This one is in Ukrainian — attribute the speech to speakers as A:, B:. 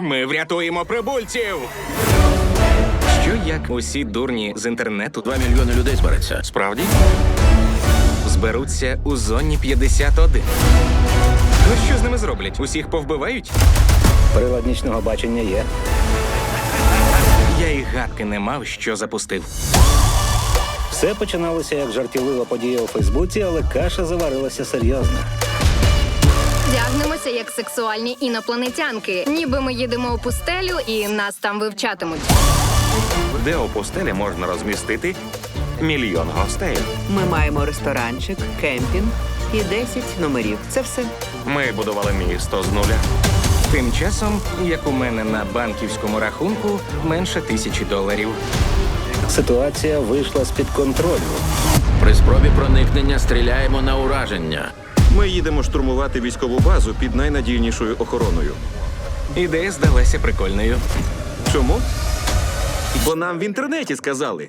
A: Ми врятуємо прибульців. Що як усі дурні з інтернету
B: Два мільйони людей збереться.
A: справді зберуться у зоні 51? Ну що з ними зроблять? Усіх повбивають?
C: Прилад нічного бачення є.
A: Я і гадки не мав, що запустив.
C: Все починалося як жартівлива подія у Фейсбуці, але каша заварилася серйозно.
D: Вдягнемося як сексуальні інопланетянки, ніби ми їдемо у пустелю і нас там вивчатимуть.
E: де у пустелі можна розмістити мільйон гостей.
F: Ми маємо ресторанчик, кемпінг і 10 номерів. Це все.
E: Ми будували місто з нуля.
A: Тим часом, як у мене на банківському рахунку менше тисячі доларів.
C: Ситуація вийшла з-під контролю.
B: При спробі проникнення стріляємо на ураження.
G: Ми їдемо штурмувати військову базу під найнадійнішою охороною.
A: Ідея здалася прикольною.
G: Чому? Бо нам в інтернеті сказали.